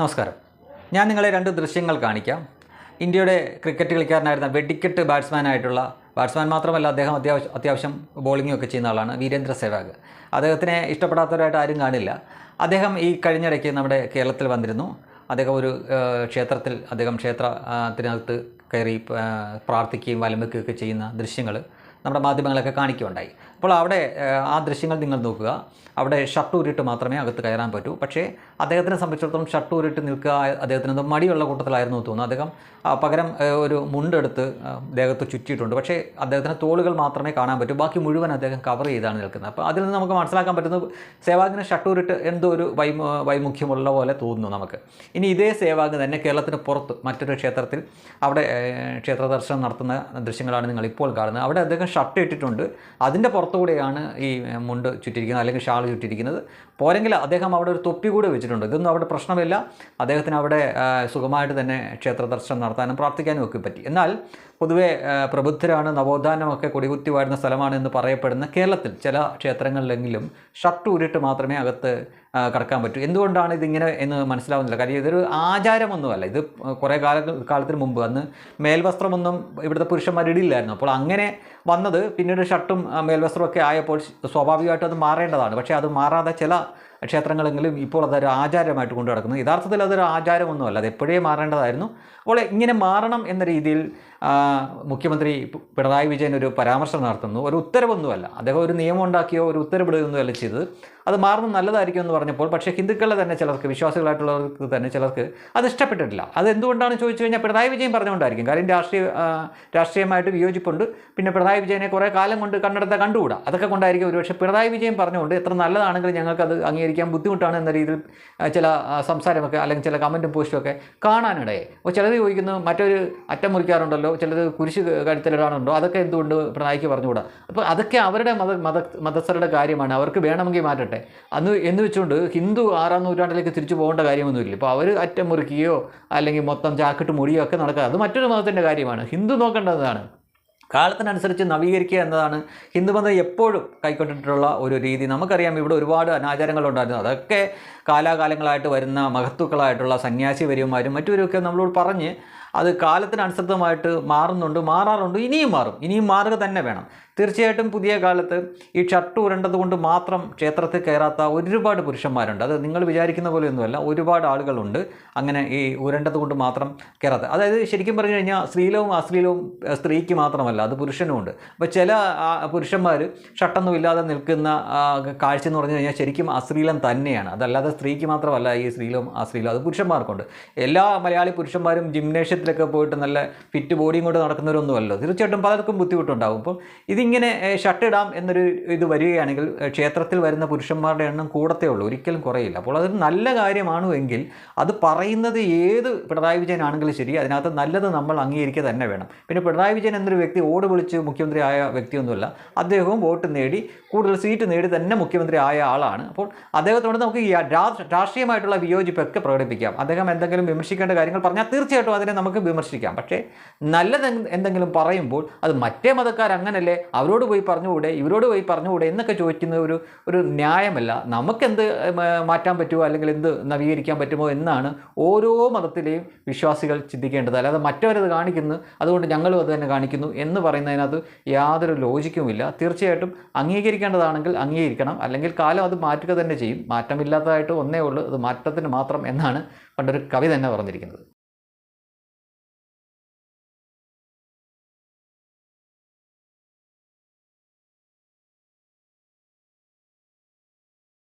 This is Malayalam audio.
നമസ്കാരം. ഞാൻ നിങ്ങളെ രണ്ട് ദൃശ്യങ്ങൾ കാണിക്കാം. ഇന്ത്യയുടെ ക്രിക്കറ്റ് കളിക്കാരനായിരുന്ന വെടിക്കെട്ട് ബാറ്റ്സ്മാനായിട്ടുള്ള ബാറ്റ്സ്മാൻ മാത്രമല്ല അദ്ദേഹം അത്യാവശ്യം അത്യാവശ്യം ബോളിംഗ് ഒക്കെ ചെയ്യുന്ന ആളാണ് വീരേന്ദ്ര സെവാഗ്. അദ്ദേഹത്തിനെ ഇഷ്ടപ്പെടാത്തവരായിട്ട് ആരും കാണില്ല. അദ്ദേഹം ഈ കഴിഞ്ഞിടയ്ക്ക് നമ്മുടെ കേരളത്തിൽ വന്നിരുന്നു. അദ്ദേഹം ഒരു ക്ഷേത്രത്തിൽ അദ്ദേഹം ക്ഷേത്രത്തിനകത്ത് കയറി പ്രാർത്ഥിക്കുകയും വലമ്പുകയൊക്കെ ചെയ്യുന്ന ദൃശ്യങ്ങൾ നമ്മുടെ മാധ്യമങ്ങളൊക്കെ കാണിക്കുകയുണ്ടായി. അപ്പോൾ അവിടെ ആ ദൃശ്യങ്ങൾ നിങ്ങൾ നോക്കുക. അവിടെ ഷർട്ട് ഊരിട്ട് മാത്രമേ അകത്ത് കയറാൻ പറ്റൂ. പക്ഷേ അദ്ദേഹത്തിനെ സംബന്ധിച്ചിടത്തോളം ഷർട്ട് ഊരിട്ട് നിൽക്കുക അദ്ദേഹത്തിന് മടിയുള്ള കൂട്ടത്തിലായിരുന്നു തോന്നുന്നു. അദ്ദേഹം പകരം ഒരു മുണ്ടെടുത്ത് അദ്ദേഹത്ത് ദേഹത്ത് ചുറ്റിയിട്ടുണ്ട്. പക്ഷേ അദ്ദേഹത്തിന് തോളുകൾ മാത്രമേ കാണാൻ പറ്റൂ. ബാക്കി മുഴുവൻ അദ്ദേഹം കവർ ചെയ്താണ് നിൽക്കുന്നത്. അപ്പോൾ അതിൽ നിന്ന് നമുക്ക് മനസ്സിലാക്കാൻ പറ്റുന്നത് സേവാഗിന് ഷർട്ട് ഊരിട്ട് എന്തോ ഒരു വൈ വൈമുഖ്യമുള്ള പോലെ തോന്നുന്നു നമുക്ക്. ഇനി ഇതേ സേവാഗ് തന്നെ കേരളത്തിന് പുറത്ത് മറ്റൊരു ക്ഷേത്രത്തിൽ അവിടെ ക്ഷേത്ര ദർശനം നടത്തുന്ന ദൃശ്യങ്ങളാണ് നിങ്ങൾ ഇപ്പോൾ കാണുന്നത്. അവിടെ അദ്ദേഹം ഷർട്ട് ഇട്ടിട്ടുണ്ട്. അതിന്റെ പുറത്തുകൂടെയാണ് ഈ മുണ്ട് ചുറ്റിരിക്കുന്നത് അല്ലെങ്കിൽ ഷാൾ ചുറ്റിരിക്കുന്നത്. പോരെങ്കിൽ അദ്ദേഹം അവിടെ ഒരു തൊപ്പി കൂടെ വെച്ചിട്ടുണ്ട്. ഇതൊന്നും അവിടെ പ്രശ്നമില്ല. അദ്ദേഹത്തിന് അവിടെ സുഖമായിട്ട് തന്നെ ക്ഷേത്ര ദർശനം നടത്താനും പ്രാർത്ഥിക്കാനും ഒക്കെ പറ്റി. എന്നാൽ പൊതുവെ പ്രബുദ്ധരാണ് നവോത്ഥാനമൊക്കെ കൊടികുത്തി വാഴുന്ന സ്ഥലമാണ് എന്ന് പറയപ്പെടുന്ന കേരളത്തിൽ ചില ക്ഷേത്രങ്ങളിലെങ്കിലും ഷർട്ട് ഊരിട്ട് മാത്രമേ അകത്ത് കടക്കാൻ പറ്റൂ. എന്തുകൊണ്ടാണ് ഇതിങ്ങനെ എന്ന് മനസ്സിലാവുന്നില്ല. കാര്യം ഇതൊരു ആചാരമൊന്നുമല്ല. ഇത് കുറേ കാല കാലത്തിന് മുമ്പ് അന്ന് മേൽവസ്ത്രമൊന്നും ഇവിടുത്തെ പുരുഷന്മാർ ഇടില്ലായിരുന്നു. അപ്പോൾ അങ്ങനെ വന്നത് പിന്നീട് ഷർട്ടും മേൽവസ്ത്രമൊക്കെ ആയപ്പോൾ സ്വാഭാവികമായിട്ടും അത് മാറേണ്ടതാണ്. പക്ഷേ അത് മാറാതെ ചില ക്ഷേത്രങ്ങളെങ്കിലും ഇപ്പോൾ അതൊരു ആചാരമായിട്ട് കൊണ്ടു നടക്കുന്നത് യഥാർത്ഥത്തിൽ അതൊരു ആചാരമൊന്നുമല്ല. അത് എപ്പോഴേ മാറേണ്ടതായിരുന്നു. അപ്പോൾ ഇങ്ങനെ മാറണം എന്ന രീതിയിൽ മുഖ്യമന്ത്രി പിണറായി വിജയൻ ഒരു പരാമർശം നടത്തുന്നു. ഒരു ഉത്തരവൊന്നുമല്ല. അദ്ദേഹം ഒരു നിയമം ഉണ്ടാക്കിയോ ഒരു ഉത്തരവിടുകയൊന്നുമല്ല ചെയ്തത്. അത് മാറുന്നത് നല്ലതായിരിക്കും എന്ന് പറഞ്ഞപ്പോൾ പക്ഷേ ഹിന്ദുക്കളെ തന്നെ ചിലർക്ക് വിശ്വാസികളായിട്ടുള്ളവർക്ക് തന്നെ ചിലർക്ക് അത് ഇഷ്ടപ്പെട്ടിട്ടില്ല. അത് എന്തുകൊണ്ടാണ് ചോദിച്ചു കഴിഞ്ഞാൽ പിണറായി വിജയൻ പറഞ്ഞുകൊണ്ടായിരിക്കും. കാര്യം രാഷ്ട്രീയ രാഷ്ട്രീയമായിട്ട് വിയോജിപ്പുണ്ട്. പിന്നെ പിണറായി വിജയനെ കുറേ കാലം കൊണ്ട് കണ്ടെടുത്ത കണ്ടുകൂടാ. അതൊക്കെ കൊണ്ടായിരിക്കും ഒരുപക്ഷെ പിണറായി വിജയൻ പറഞ്ഞുകൊണ്ട് എത്ര നല്ലതാണെങ്കിലും ഞങ്ങൾക്കത് അംഗീകരിക്കാൻ ബുദ്ധിമുട്ടാണ് എന്ന രീതിയിൽ ചില സംസാരമൊക്കെ അല്ലെങ്കിൽ ചില കമന്റും പോസ്റ്റും ഒക്കെ കാണാനിടയായി. അപ്പോൾ ചിലത് ചോദിക്കുന്നു മറ്റൊരു അറ്റം മുറിക്കാറുണ്ടല്ലോ ചിലത് കുരിശ് കഴുത്തലിടാറുണ്ടോ അതൊക്കെ എന്തുകൊണ്ട് പിണറായിക്ക് പറഞ്ഞുകൂടാ? അപ്പോൾ അതൊക്കെ അവരുടെ മത മത മതസ്ഥരുടെ കാര്യമാണ്. അവർക്ക് വേണമെങ്കിൽ മാറ്റട്ടെ. അന്ന് എന്ന് വെച്ചുകൊണ്ട് ഹിന്ദു ആറാം നൂറ്റാണ്ടിലേക്ക് തിരിച്ചു പോകേണ്ട കാര്യമൊന്നുമില്ല. ഇപ്പോൾ അവർ അറ്റം മുറിക്കുകയോ അല്ലെങ്കിൽ മൊത്തം ചാക്കിട്ട് മുടിയോ ഒക്കെ നടക്കുക അത് മറ്റൊരു മതത്തിന്റെ കാര്യമാണ്. ഹിന്ദു നോക്കേണ്ടതാണ്. കാലത്തിനനുസരിച്ച് നവീകരിക്കുക എന്നതാണ് ഹിന്ദുമതം എപ്പോഴും കൈക്കൊണ്ടിട്ടുള്ള ഒരു രീതി. നമുക്കറിയാം ഇവിടെ ഒരുപാട് അനാചാരങ്ങളുണ്ടായിരുന്നു. അതൊക്കെ കാലാകാലങ്ങളായിട്ട് വരുന്ന മഹത്തുക്കളായിട്ടുള്ള സന്യാസിവര്യന്മാരും മറ്റുവരുമൊക്കെ നമ്മളോട് പറഞ്ഞ് അത് കാലത്തിനനുസൃതമായിട്ട് മാറുന്നുണ്ട് മാറാറുണ്ട് ഇനിയും മാറും. ഇനിയും മാറുക തന്നെ വേണം. തീർച്ചയായിട്ടും പുതിയ കാലത്ത് ഈ ഷർട്ട് ഉരണ്ടത് കൊണ്ട് മാത്രം ക്ഷേത്രത്തിൽ കയറാത്ത ഒരുപാട് പുരുഷന്മാരുണ്ട്. അത് നിങ്ങൾ വിചാരിക്കുന്ന പോലെയൊന്നുമല്ല ഒരുപാട് ആളുകളുണ്ട് അങ്ങനെ ഈ ഉരണ്ടത് കൊണ്ട് മാത്രം കയറാത്ത. അതായത് ശരിക്കും പറഞ്ഞു കഴിഞ്ഞാൽ സ്ത്രീലവും അശ്ലീലവും സ്ത്രീക്ക് മാത്രമല്ല അത് പുരുഷനുമുണ്ട് അപ്പോൾ ചില പുരുഷന്മാർ ഷട്ടൊന്നും ഇല്ലാതെ നിൽക്കുന്ന കാഴ്ച എന്ന് പറഞ്ഞു കഴിഞ്ഞാൽ ശരിക്കും അശ്ലീലം തന്നെയാണ്. അതല്ലാതെ സ്ത്രീക്ക് മാത്രമല്ല ഈ സ്ത്രീലവും അശ്ലീലവും അത് പുരുഷന്മാർക്കുണ്ട്. എല്ലാ മലയാളി പുരുഷന്മാരും ജിംനേഷ്യത്തിലൊക്കെ പോയിട്ട് നല്ല ഫിറ്റ് ബോഡിയും കൊണ്ട് നടക്കുന്നവരൊന്നുമല്ലോ തീർച്ചയായിട്ടും പലർക്കും ബുദ്ധിമുട്ടുണ്ടാകും അപ്പം ഇതിങ്ങനെ ഷട്ട് ഇടാം എന്നൊരു ഇത് വരികയാണെങ്കിൽ ക്ഷേത്രത്തിൽ വരുന്ന പുരുഷന്മാരുടെ എണ്ണം കൂടത്തേ ഉള്ളൂ. ഒരിക്കലും കുറയില്ല. അപ്പോൾ അതൊരു നല്ല കാര്യമാണ് എങ്കിൽ അത് പറയുന്നത് ഏത് പിണറായി വിജയൻ ആണെങ്കിലും ശരി അതിനകത്ത് നല്ലത് നമ്മൾ അംഗീകരിക്കുക തന്നെ വേണം. പിന്നെ പിണറായി വിജയൻ എന്നൊരു വ്യക്തി ഓട് വിളിച്ച് മുഖ്യമന്ത്രി ആയ വ്യക്തിയൊന്നുമല്ല. അദ്ദേഹവും വോട്ട് നേടി കൂടുതൽ സീറ്റ് നേടി തന്നെ മുഖ്യമന്ത്രി ആയ ആളാണ്. അപ്പോൾ അദ്ദേഹത്തോട് നമുക്ക് രാഷ്ട്രീയമായിട്ടുള്ള വിയോജിപ്പൊക്കെ പ്രകടിപ്പിക്കാം. അദ്ദേഹം എന്തെങ്കിലും വിമർശിക്കേണ്ട കാര്യങ്ങൾ പറഞ്ഞാൽ തീർച്ചയായിട്ടും അതിനെ നമുക്ക് വിമർശിക്കാം. പക്ഷേ നല്ലത് എന്തെങ്കിലും പറയുമ്പോൾ അത് മറ്റേ മതക്കാർ അങ്ങനല്ലേ? അവരോട് പോയി പറഞ്ഞുകൂടെ? ഇവരോട് പോയി പറഞ്ഞുകൂടെ? എന്നൊക്കെ ചോദിക്കുന്ന ഒരു ഒരു ന്യായമല്ല. നമുക്കെന്ത് മാറ്റാൻ പറ്റുമോ? അല്ലെങ്കിൽ എന്ത് നവീകരിക്കാൻ പറ്റുമോ? എന്നാണ് ഓരോ മതത്തിലെയും വിശ്വാസികൾ ചിന്തിക്കേണ്ടത്. അല്ലാതെ മറ്റവരത് കാണിക്കുന്നു അതുകൊണ്ട് ഞങ്ങളും അത് തന്നെ കാണിക്കുന്നു എന്ന് പറയുന്നതിനകത്ത് യാതൊരു ലോജിക്കുമില്ല. തീർച്ചയായിട്ടും അംഗീകരിക്കേണ്ടതാണെങ്കിൽ അംഗീകരിക്കണം. അല്ലെങ്കിൽ കാലം അത് മാറ്റുക തന്നെ ചെയ്യും. മാറ്റമില്ലാത്തതായിട്ട് ഒന്നേ ഉള്ളൂ. അത് മാറ്റത്തിന് മാത്രം എന്നാണ് പണ്ടൊരു കവി തന്നെ പറഞ്ഞിരിക്കുന്നത്.